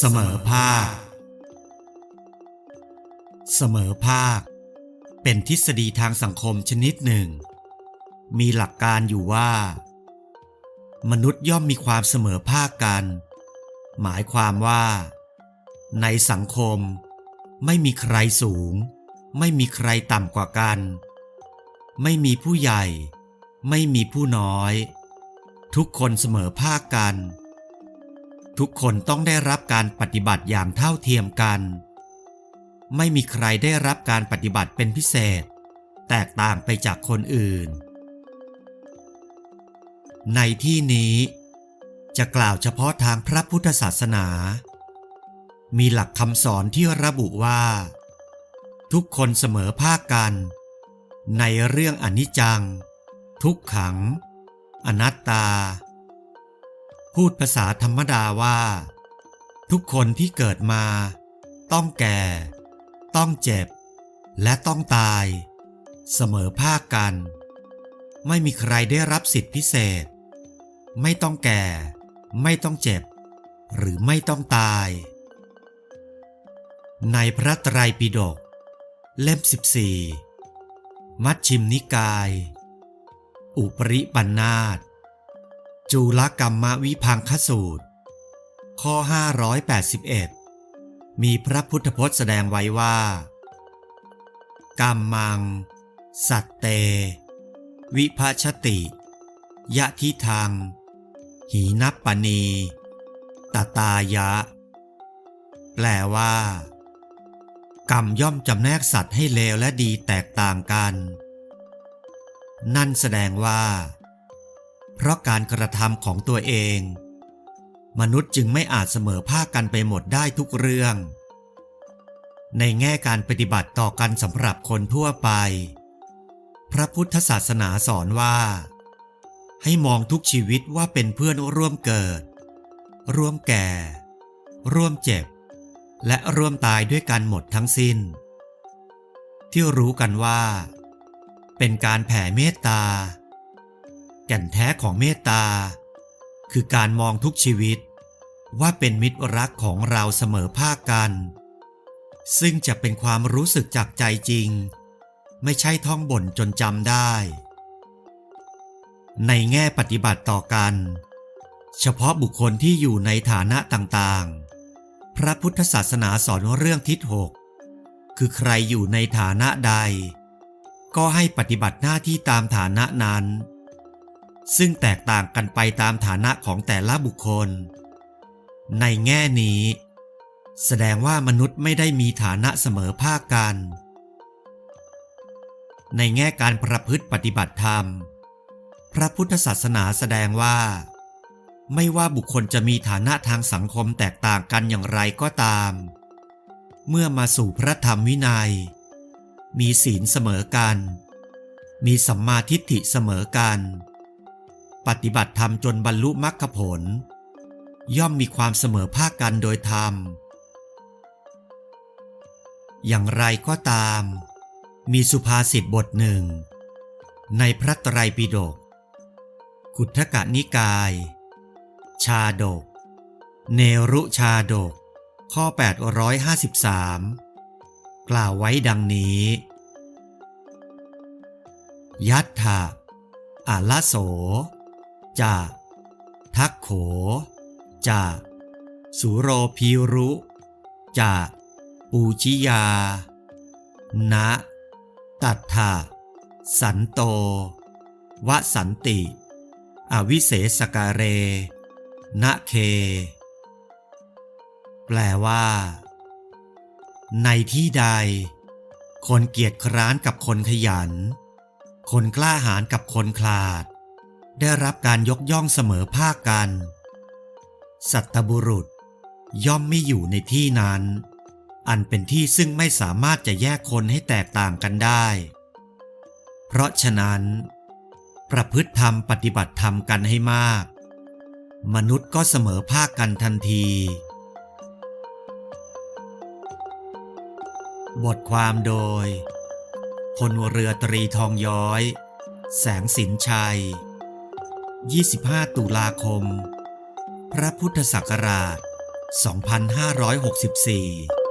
เสมอภาค เสมอภาค เป็นทฤษฎีทางสังคมชนิดหนึ่ง มีหลักการอยู่ว่า มนุษย์ย่อมมีความเสมอภาคกัน หมายความว่า ในสังคม ไม่มีใครสูง ไม่มีใครต่ำกว่ากัน ไม่มีผู้ใหญ่ ไม่มีผู้น้อย ทุกคนเสมอภาคกัน ทุกคนต้องได้รับการปฏิบัติอย่างเท่าเทียมกัน ไม่มีใครได้รับการปฏิบัติเป็นพิเศษ แตกต่างไปจากคนอื่น ในที่นี้ จะกล่าวเฉพาะทางพระพุทธศาสนา มีหลักคำสอนที่ระบุว่า ทุกคนเสมอภาคกัน ในเรื่องอนิจจัง ทุกขัง อนัตตา พูดภาษาธรรมดาว่า ทุกคนที่เกิดมา ต้องแก่ ต้องเจ็บ และต้องตาย เสมอภาคกัน ไม่มีใครได้รับสิทธิพิเศษ ไม่ต้องแก่ ไม่ต้องเจ็บ หรือไม่ต้องตาย ในพระไตรปิฎกเล่ม 14 มัชชิมนิกาย อุปริปันธาต จูลกรรมวิพังคสูตร ข้อ 581 มีพระพุทธพจน์แสดงไว้ว่า กรรมัง สัตเต วิภชติ ยะทิทังหีนัปปณีตตายะ แปลว่า กรรมย่อมจำแนกสัตว์ให้เลวและดีแตกต่างกัน นั่นแสดงว่า เพราะการกระทำของตัวเอง มนุษย์จึงไม่อาจเสมอภาคกันไปหมดได้ทุกเรื่อง ในแง่การปฏิบัติต่อกันสำหรับคนทั่วไป พระพุทธศาสนาสอนว่า ให้มองทุกชีวิตว่าเป็นเพื่อนร่วมเกิด ร่วมแก่ ร่วมเจ็บ และร่วมตายด้วยกันหมดทั้งสิ้น ที่รู้กันว่า เป็นการแผ่เมตตา แก่นแท้ของเมตตา คือการมองทุกชีวิต ว่าเป็นมิตรรักของเราเสมอภาคกัน ซึ่งจะเป็นความรู้สึกจากใจจริง ไม่ใช่ท่องบ่นจนจำได้ ในแง่ปฏิบัติต่อกัน เฉพาะบุคคลที่อยู่ในฐานะต่างๆ พระพุทธศาสนาสอนเรื่องทิศหกคือใครอยู่ในฐานะใด ก็ให้ปฏิบัติหน้าที่ตามฐานะนั้น ซึ่งแตกต่างกันไปตามฐานะของแต่ละบุคคล ในแง่นี้ แสดงว่ามนุษย์ไม่ได้มีฐานะเสมอภาคกัน ในแง่การประพฤติปฏิบัติธรรม พระพุทธศาสนาแสดงว่า ไม่ว่าบุคคลจะมีฐานะทางสังคมแตกต่างกันอย่างไรก็ตาม เมื่อมาสู่พระธรรมวินัย มีศีลเสมอกัน มีสัมมาทิฏฐิเสมอกัน ปฏิบัติธรรมจนบรรลุมรรคผล ย่อมมีความเสมอภาคกันโดยธรรม อย่างไรก็ตาม มีสุภาษิตบทหนึ่ง ในพระไตรปิฎกขุทธกนิกาย ชาดก เนรุชาดก ข้อ 853 กล่าวไว้ดังนี้ ยัตถะอาลโส จะทักโข จะ สุโรพีรุ จะ ปูชิยา นะ ตัทธะสันโต วสันติ อวิเศษกาเร นะเค แปลว่า ในที่ใด คนเกียจคร้านกับคนขยัน คนกล้าหาญกับคนคลาด ได้รับการยกย่องเสมอภาคกัน สัตบุรุษ ย่อมไม่อยู่ในที่นั้น อันเป็นที่ซึ่งไม่สามารถจะแยกคนให้แตกต่างกันได้ เพราะฉะนั้น ประพฤติธรรมปฏิบัติธรรมกันให้มาก มนุษย์ก็เสมอภาคกันทันที บทความโดยพลเรือตรีทองย้อย แสงสินชัย 25 ตุลาคม พระพุทธศักราช 2564